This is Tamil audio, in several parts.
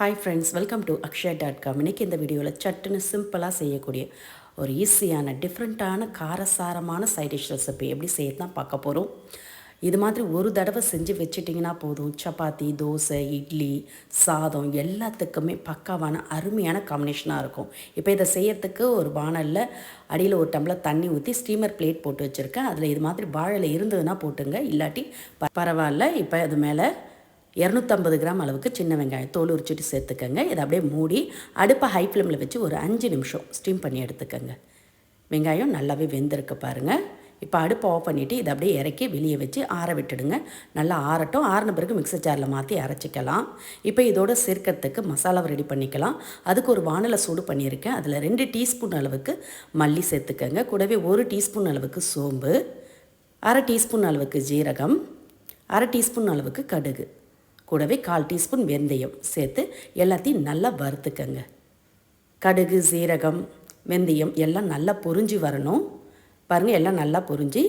Hi friends welcome to Akshaya dot com இன்றைக்கி இந்த வீடியோவில் சட்டுன்னு சிம்பிளாக செய்யக்கூடிய ஒரு ஈஸியான டிஃப்ரெண்ட்டான காரசாரமான சைட் டிஷ் ரெசிபி எப்படி செய்யறது தான் பார்க்க போகிறோம் இது மாதிரி ஒரு தடவை செஞ்சு வச்சிட்டிங்கன்னா போதும். சப்பாத்தி தோசை இட்லி சாதம் எல்லாத்துக்குமே பக்காவான அருமையான காம்பினேஷனாக இருக்கும். இப்போ இதை செய்யறதுக்கு ஒரு பானலில் அடியில் ஒரு டம்ளர் தண்ணி ஊற்றி ஸ்டீமர் பிளேட் போட்டு வச்சுருக்கேன். அதில் இது மாதிரி வாழையில் இருந்ததுன்னா போட்டுங்க. இல்லாட்டி ப- பரவாயில்ல. இப்போ அது மேலே இரநூத்தம்பது கிராம் அளவுக்கு சின்ன வெங்காயம் தோல் உரிச்சிட்டு சேர்த்துக்கங்க. இதை அப்படியே மூடி அடுப்பை ஹை ஃப்ளேமில் வச்சு ஒரு அஞ்சு நிமிஷம் ஸ்டீம் பண்ணி எடுத்துக்கங்க. வெங்காயம் நல்லாவே வெந்திருக்கு பாருங்கள் இப்போ அடுப்பை ஆஃப் பண்ணிவிட்டு இதை அப்படியே இறக்கி வெளியே வச்சு ஆற விட்டுடுங்க. நல்லா ஆறட்டும். ஆறின பிறகு மிக்சர் ஜாரில் மாற்றி அரைச்சிக்கலாம். இப்போ இதோட சேர்க்கறதுக்கு மசாலாவை ரெடி பண்ணிக்கலாம். அதுக்கு ஒரு வானலை சூடு பண்ணியிருக்கேன். அதில் ரெண்டு டீஸ்பூன் அளவுக்கு மல்லி சேர்த்துக்கங்க. கூடவே ஒரு டீஸ்பூன் அளவுக்கு சோம்பு அரை டீஸ்பூன் அளவுக்கு ஜீரகம் அரை டீஸ்பூன் அளவுக்கு கடுகு. கூடவே கால் டீஸ்பூன் வெந்தயம் சேர்த்து எல்லாத்தையும் நல்லா வறுத்துக்கங்க. கடுகு சீரகம் வெந்தயம் எல்லாம் நல்லா பொறிஞ்சி வரணும். பாருங்கள் எல்லாம் நல்லா பொறிஞ்சி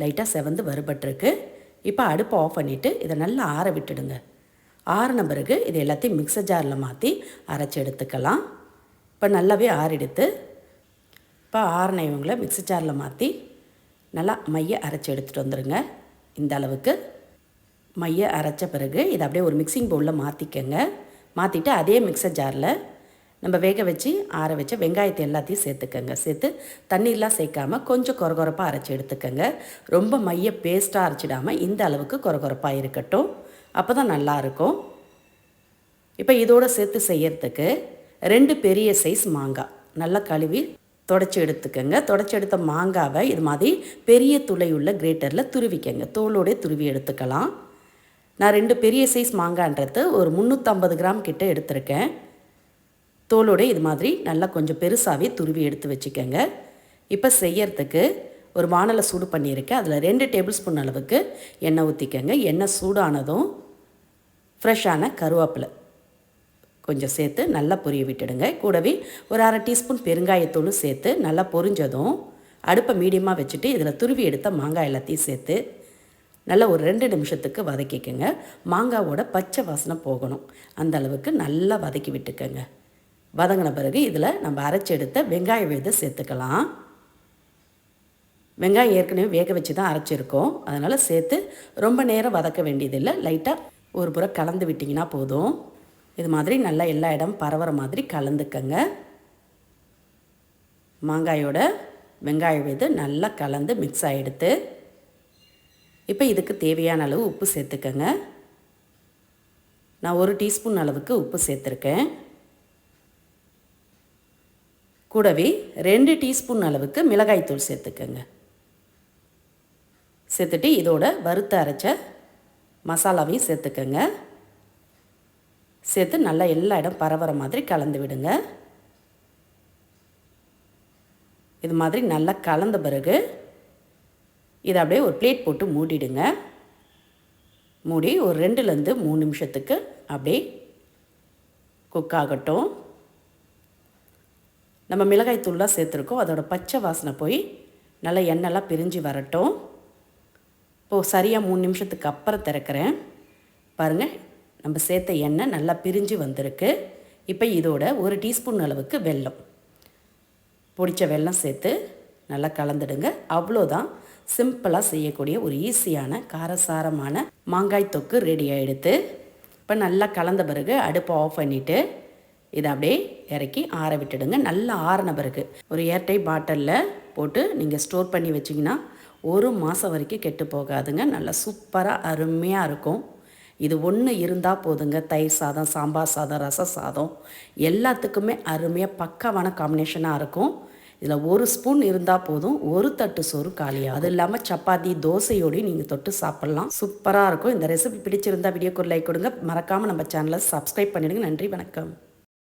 லைட்டாக செவந்து வறுபட்டிருக்கு இப்போ அடுப்பை ஆஃப் பண்ணிவிட்டு இதை நல்லா ஆற விட்டுடுங்க. ஆறின பிறகு இது எல்லாத்தையும் மிக்சர் ஜாரில் மாற்றி அரைச்சி எடுத்துக்கலாம். இப்போ நல்லாவே ஆறெடுத்து. இப்போ ஆறின இவங்களை மிக்ஸி ஜாரில் மாற்றி நல்லா மைய அரைச்சி எடுத்துகிட்டு வந்துடுங்க இந்த அளவுக்கு மைய அரைச்ச பிறகு இதை அப்படியே ஒரு மிக்சிங் பவுலில் மாற்றிக்கங்க மாற்றிட்டு அதே மிக்சர் ஜாரில் நம்ம வேக வச்சு ஆற வச்ச வெங்காயத்தை எல்லாத்தையும் சேர்த்துக்கங்க. சேர்த்து தண்ணியெலாம் சேர்க்காம கொஞ்சம் கொரகொரப்பாக அரைச்சி எடுத்துக்கோங்க. ரொம்ப மைய பேஸ்ட்டாக அரைச்சிடாமல் இந்த அளவுக்கு கொரகொரப்பாக இருக்கட்டும். அப்போ தான் நல்லாயிருக்கும் இப்போ இதோட சேர்த்து செய்யறதுக்கு ரெண்டு பெரிய சைஸ் மாங்காய். நல்லா கழுவி தொடச்சி எடுத்துக்கோங்க. தொடச்சி எடுத்த மாங்காவை இது மாதிரி பெரிய துளை உள்ள கிரேட்டரில் துருவிக்கங்க. தோலோடே துருவி எடுத்துக்கலாம். நான் ரெண்டு பெரிய சைஸ் மாங்கான்றது ஒரு முந்நூற்றம்பது கிராம் கிட்ட எடுத்திருக்கேன். தோலோடு இது மாதிரி நல்லா கொஞ்சம் பெருசாகவே துருவி எடுத்து வச்சுக்கோங்க. இப்போ செய்யறதுக்கு ஒரு வானலை சூடு பண்ணியிருக்கேன். அதில் ரெண்டு டேபிள் ஸ்பூன் அளவுக்கு எண்ணெய் ஊற்றிக்கங்க எண்ணெய் சூடானதும் ஃப்ரெஷ்ஷான கருவேப்பிலை கொஞ்சம் சேர்த்து நல்லா பொரிய விட்டுடுங்க. கூடவே ஒரு அரை டீஸ்பூன் பெருங்காயத்தூளும் சேர்த்து நல்லா பொரிஞ்சதும் அடுப்பை மீடியமாக வச்சுட்டு இதில் துருவி எடுத்த மாங்காய் எல்லாத்தையும் சேர்த்து நல்லா ஒரு ரெண்டு நிமிஷத்துக்கு வதக்கிக்கோங்க. மாங்காவோட பச்சை வாசனை போகணும். அந்த அளவுக்கு நல்லா வதக்கி விட்டுக்கோங்க. வதங்கின பிறகு இதில் நம்ம அரைச்சி எடுத்த வெங்காய விழுதை சேர்த்துக்கலாம். வெங்காயம் ஏற்கனவே வேக வச்சு தான் அரைச்சிருக்கோம். அதனால் சேர்த்து ரொம்ப நேரம் வதக்க வேண்டியதில்லை. லைட்டாக ஒரு புற கலந்து விட்டிங்கன்னா போதும். இது மாதிரி நல்லா எல்லா இடம் பரவுற மாதிரி கலந்துக்கங்க. மாங்காயோட வெங்காய விழுது நல்லா கலந்து மிக்ஸ் ஆகிடுத்து இப்போ இதுக்கு தேவையான அளவு உப்பு சேர்த்துக்கங்க. நான் ஒரு டீஸ்பூன் அளவுக்கு உப்பு சேர்த்துருக்கேன். கூடவே ரெண்டு டீஸ்பூன் அளவுக்கு மிளகாய்த்தூள் சேர்த்துக்கங்க. சேர்த்துட்டு இதோட வறுத்து அரைச்ச மசாலாவையும் சேர்த்துக்கங்க. சேர்த்து நல்லா எல்லா இடம் பரவுற மாதிரி கலந்து விடுங்க. இது மாதிரி நல்லா கலந்த பிறகு இதை அப்படியே ஒரு பிளேட் போட்டு மூடிடுங்க. மூடி ஒரு ரெண்டுலேருந்து மூணு நிமிஷத்துக்கு அப்படியே குக் ஆகட்டும். நம்ம மிளகாய் தூள்லாம் சேர்த்துருக்கோம். அதோட பச்சை வாசனை போய் நல்லா எண்ணெய்லாம் பிரிஞ்சு வரட்டும். இப்போது சரியாக மூணு நிமிஷத்துக்கு அப்புறம் திறக்கிறேன். பாருங்கள் நம்ம சேர்த்த எண்ணெய் நல்லா பிரிஞ்சு வந்திருக்கு. இப்போ இதோட ஒரு டீஸ்பூன் அளவுக்கு வெல்லம். பொடித்த வெல்லம் சேர்த்து நல்லா கலந்துடுங்க. அவ்வளோதான். சிம்பிளாக செய்யக்கூடிய ஒரு ஈஸியான காரசாரமான மாங்காய் தொக்கு ரெடி ஆகிடுது இப்போ நல்லா கலந்த பிறகு அடுப்பை ஆஃப் பண்ணிவிட்டு இதை அப்படியே இறக்கி ஆற விட்டுடுங்க. நல்லா ஆறின பிறகு ஒரு ஏர்டை பாட்டிலில் போட்டு நீங்கள் ஸ்டோர் பண்ணி வச்சிங்கன்னா ஒரு மாதம் வரைக்கும் கெட்டு போகாதுங்க. நல்லா சூப்பராக அருமையாக இருக்கும். இது ஒன்று இருந்தால் போதுங்க. தயிர் சாதம் சாம்பார் சாதம் ரச சாதம். எல்லாத்துக்குமே அருமையாக பக்காவான காம்பினேஷனாக இருக்கும். இதில் ஒரு ஸ்பூன் இருந்தால் போதும் ஒரு தட்டு சோறு காலியாக அது இல்லாமல் சப்பாத்தி தோசையோடையும் நீங்கள் தொட்டு சாப்பிட்லாம். சூப்பராக இருக்கும். இந்த ரெசிபி பிடிச்சிருந்தா வீடியோக்கு ஒரு லைக் கொடுங்க. மறக்காமல் நம்ம சேனலை சப்ஸ்கிரைப் பண்ணிடுங்க. நன்றி வணக்கம்.